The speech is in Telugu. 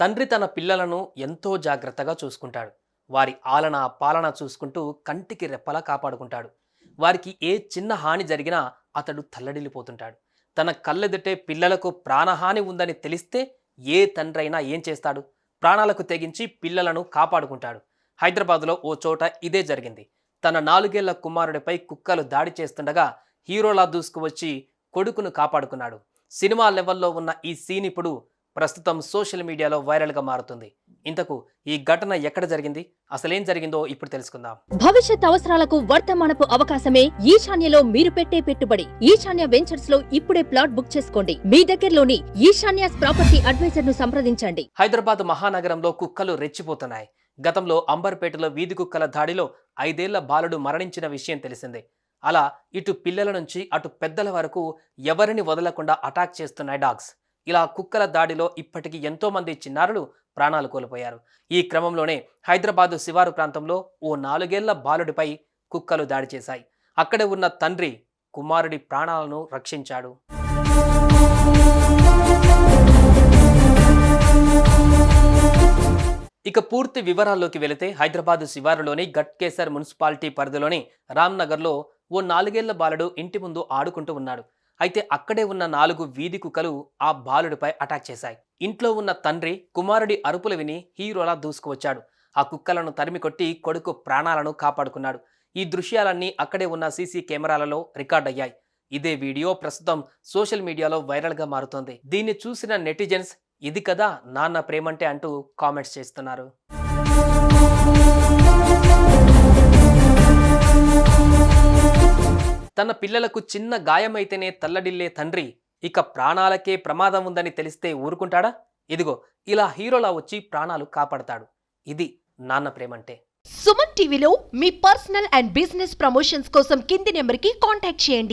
తండ్రి తన పిల్లలను ఎంతో జాగ్రత్తగా చూసుకుంటాడు. వారి ఆలన పాలన చూసుకుంటూ కంటికి రెప్పలా కాపాడుకుంటాడు. వారికి ఏ చిన్న హాని జరిగినా అతడు తల్లడిల్లిపోతుంటాడు. తన కళ్ళెదుటే పిల్లలకు ప్రాణహాని ఉందని తెలిస్తే ఏ తండ్రి అయినా ఏం చేస్తాడు? ప్రాణాలకు తెగించి పిల్లలను కాపాడుకుంటాడు. హైదరాబాద్లో ఓ చోట ఇదే జరిగింది. తన నాలుగేళ్ళ కుమారుడిపై కుక్కలు దాడి చేస్తుండగా హీరోలా దూసుకువచ్చి కొడుకును కాపాడుకున్నాడు. సినిమా లెవెల్లో ఉన్న ఈ సీన్ ఇప్పుడు ప్రస్తుతం సోషల్ మీడియాలో వైరల్గా మారుతుంది. ఇంతకు ఈ ఘటన ఎక్కడ జరిగింది? అసలేం జరిగిందో ఇప్పుడు తెలుసుకుందాం. భవిష్యత్ అవసరాలకు వర్తమానపు అవకాశమే ఈశాన్యలో మీరు పెట్టే పెట్టుబడి. ఈశాన్య వెంచర్స్లో ఇప్పుడే ప్లాట్ బుక్ చేసుకోండి. మీ దగ్గరలోని ఈశాన్యాస్ ప్రాపర్టీ అడ్వైజర్ను సంప్రదించండి. హైదరాబాద్ మహానగరంలో కుక్కలు రెచ్చిపోతున్నాయి. గతంలో అంబర్పేటలో వీధి కుక్కల దాడిలో ఐదేళ్ళ బాలుడు మరణించిన విషయం తెలిసిందే. అలా ఇటు పిల్లల నుంచి అటు పెద్దల వరకు ఎవరిని వదలకుండా అటాక్ చేస్తున్నాయి డాగ్స్. ఇలా కుక్కల దాడిలో ఇప్పటికీ ఎంతోమంది చిన్నారులు ప్రాణాలు కోల్పోయారు. ఈ క్రమంలోనే హైదరాబాదు శివారు ప్రాంతంలో ఓ నాలుగేళ్ళ బాలుడిపై కుక్కలు దాడి చేశాయి. అక్కడ ఉన్న తండ్రి కుమారుడి ప్రాణాలను రక్షించాడు. ఇక పూర్తి వివరాల్లోకి వెళితే హైదరాబాదు శివారులోని గట్కేసర్ మున్సిపాలిటీ పరిధిలోని రామ్నగర్లో ఓ నాలుగేళ్ళ బాలుడు ఇంటి ముందు ఆడుకుంటూ ఉన్నాడు. అయితే అక్కడే ఉన్న నాలుగు వీధి కుక్కలు ఆ బాలుడిపై అటాక్ చేశాయి. ఇంట్లో ఉన్న తండ్రి కుమారుడి అరుపులు విని హీరోలా దూసుకువచ్చాడు. ఆ కుక్కలను తరిమి కొట్టి కొడుకు ప్రాణాలను కాపాడుకున్నాడు. ఈ దృశ్యాలన్నీ అక్కడే ఉన్న సీసీ కెమెరాలలో రికార్డ్ అయ్యాయి. ఇదే వీడియో ప్రస్తుతం సోషల్ మీడియాలో వైరల్గా మారుతోంది. దీన్ని చూసిన నెటిజన్స్ ఇది కదా నాన్న ప్రేమంటే అంటూ కామెంట్స్ చేస్తున్నారు. తన పిల్లలకు చిన్న గాయమైతేనే తల్లడిల్లే తండ్రి. ఇక ప్రాణాలకే ప్రమాదం ఉందని తెలిస్తే ఊరుకుంటాడా? ఇదిగో ఇలా హీరోలా వచ్చి ప్రాణాలు కాపాడతాడు. ఇది నాన్న ప్రేమంటే. సుమన్ టీవీలో మీ పర్సనల్ అండ్ బిజినెస్ ప్రమోషన్స్ కోసం కింది నెంబర్కి కాంటాక్ట్ చేయండి.